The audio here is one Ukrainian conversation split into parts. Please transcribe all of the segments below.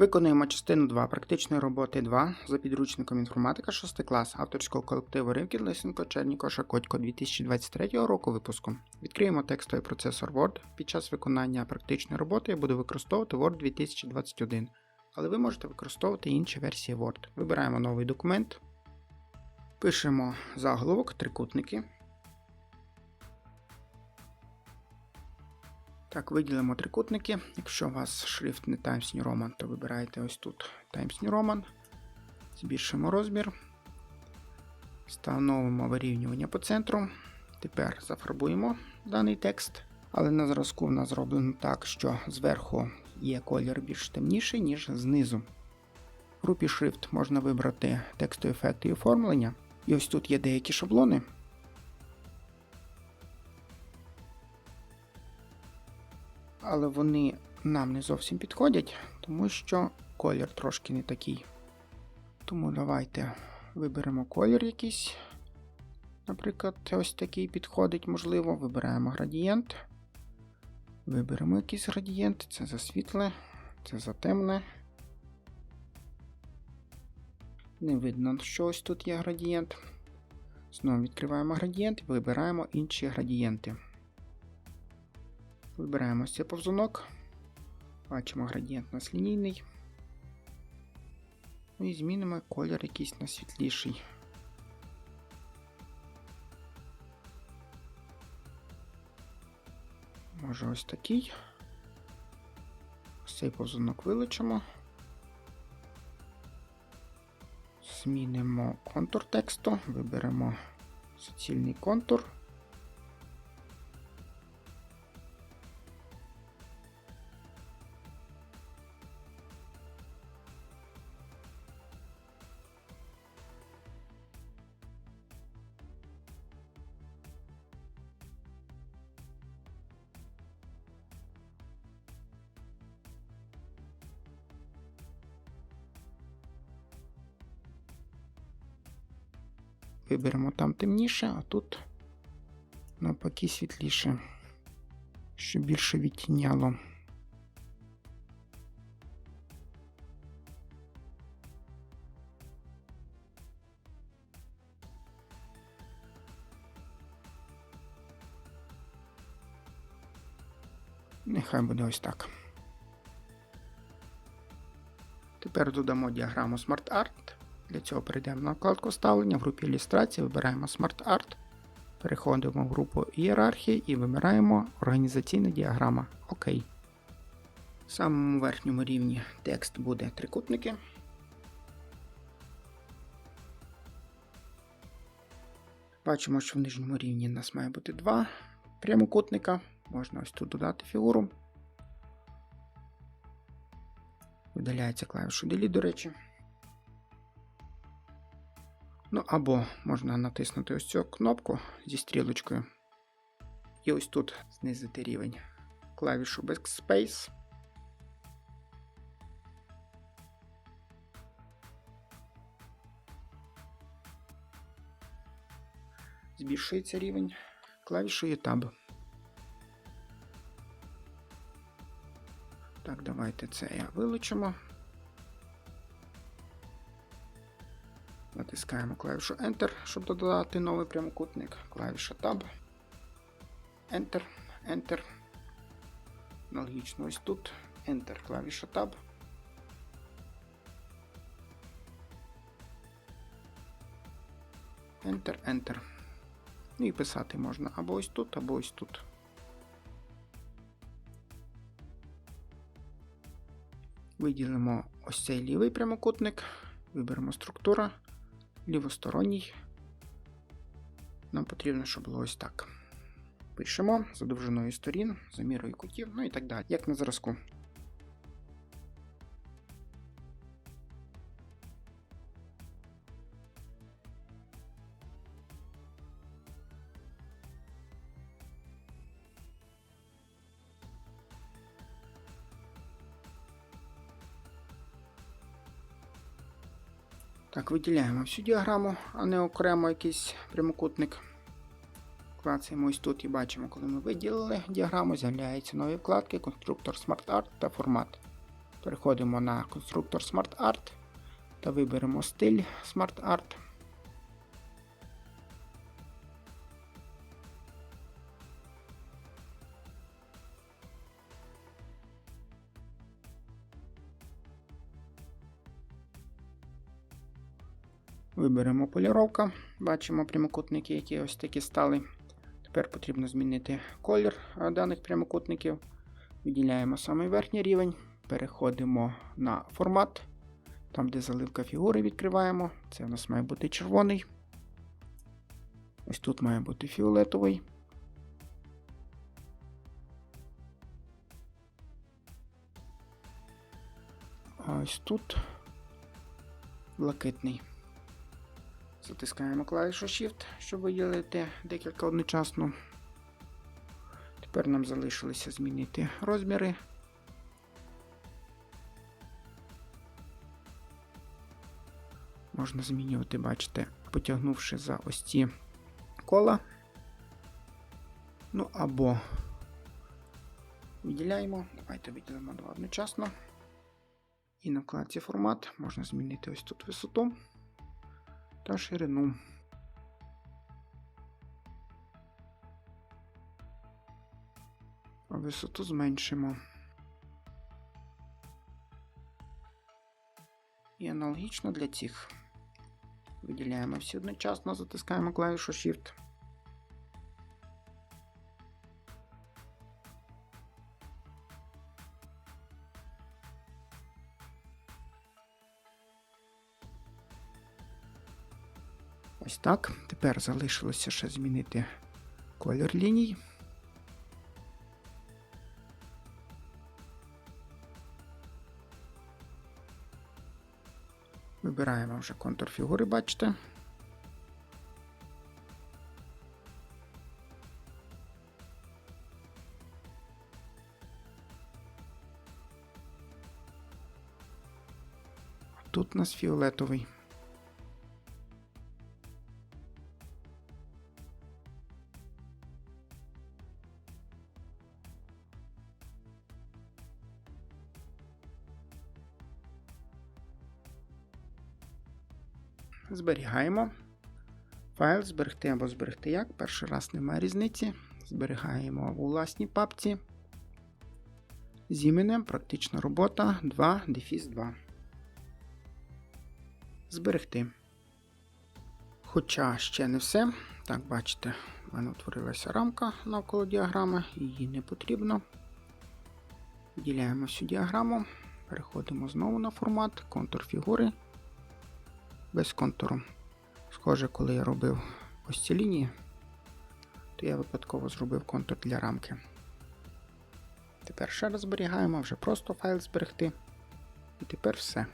Виконуємо частину 2 практичної роботи 2 за підручником інформатика 6 клас авторського колективу Ривкін Лисенко Черніко Шакотько 2023 року випуску. Відкриємо текстовий процесор Word. Під час виконання практичної роботи я буду використовувати Word 2021, але ви можете використовувати інші версії Word. Вибираємо новий документ, пишемо заголовок, трикутники. Так, виділимо трикутники. Якщо у вас шрифт не Times New Roman, то вибираєте ось тут Times New Roman. Збільшимо розмір. Встановимо вирівнювання по центру. Тепер зафарбуємо даний текст. Але на зразку в нас зроблено так, що зверху є колір більш темніший, ніж знизу. В групі шрифт можна вибрати текстові ефекти і оформлення. І ось тут є деякі шаблони. Але вони нам не зовсім підходять, тому що колір трошки не такий. Тому давайте виберемо колір якийсь. Наприклад, ось такий підходить, можливо. Вибираємо градієнт. Виберемо якийсь градієнт, це за світле, це за темне. Не видно, що ось тут є градієнт. Знову відкриваємо градієнт вибираємо інші градієнти. Вибираємо цей повзунок. Бачимо градієнт у нас лінійний. Ну і змінимо колір якийсь на світліший. Може ось такий. Ось цей повзунок вилучимо. Змінимо контур тексту, виберемо суцільний контур. Виберемо там темніше, а тут навпаки світліше, щоб більше відтіняло. Нехай буде ось так. Тепер додамо діаграму Smart Art. Для цього перейдемо на вкладку ставлення, в групі ілюстрації вибираємо Smart Art, переходимо в групу ієрархії і вибираємо організаційна діаграма ОК. В самому верхньому рівні текст буде трикутники. Бачимо, що в нижньому рівні у нас має бути два прямокутника. Можна ось тут додати фігуру. Видаляється клавішу Delete, до речі. Ну, або можна натиснути ось цю кнопку зі стрілочкою. І ось тут знизити рівень клавішу Backspace. Збільшується рівень клавішою Tab. Так, давайте це я вилучимо. Натискаємо клавішу Enter, щоб додати новий прямокутник. Клавіша Tab. Enter, Enter. Аналогічно ось тут. Enter, клавіша Tab. Enter, Enter. Ну і писати можна або ось тут, або ось тут. Виділимо ось цей лівий прямокутник, виберемо структура лівосторонній. Нам потрібно, щоб було ось так. Пишемо за довжиною сторін, за мірою кутів, ну і так далі, як на зразку. Так, виділяємо всю діаграму, а не окремо якийсь прямокутник. Клацаємо ось тут і бачимо, коли ми виділили діаграму, з'являються нові вкладки, конструктор SmartArt та формат. Переходимо на конструктор Smart Art та виберемо стиль Smart Art. Виберемо поліровка. Бачимо прямокутники, які ось такі стали. Тепер потрібно змінити колір е, даних прямокутників. Виділяємо самий верхній рівень. Переходимо на формат. Там, де заливка фігури, відкриваємо. Це у нас має бути червоний. Ось тут має бути фіолетовий. А ось тут блакитний. Затискаємо клавішу Shift, щоб виділити декілька одночасно. Тепер нам залишилося змінити розміри. Можна змінювати, бачите, потягнувши за ось ці кола. Ну або виділяємо. Давайте виділимо два одночасно. І на вкладці формат можна змінити ось тут висоту та ширину. А висоту зменшимо. І аналогічно для цих. Виділяємо всі одночасно, затискаємо клавішу Shift. Так. Тепер залишилося ще змінити колір ліній. Вибираємо вже контур фігури, бачите. Тут у нас фіолетовий. Зберігаємо. Файл зберегти або зберегти як. Перший раз немає різниці. Зберігаємо у власній папці. З іменем практична робота 2 дефіс 2. Зберегти. Хоча ще не все. Так, бачите, в мене утворилася рамка навколо діаграми, її не потрібно. Виділяємо всю діаграму. Переходимо знову на формат, контур фігури без контуру. Схоже, коли я робив ось ці лінії, то я випадково зробив контур для рамки. Тепер ще раз зберігаємо, вже просто файл зберегти. І тепер все.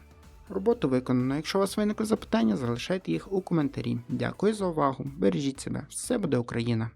Роботу виконано. Якщо у вас виникли запитання, залишайте їх у коментарі. Дякую за увагу. Бережіть себе. Все буде Україна!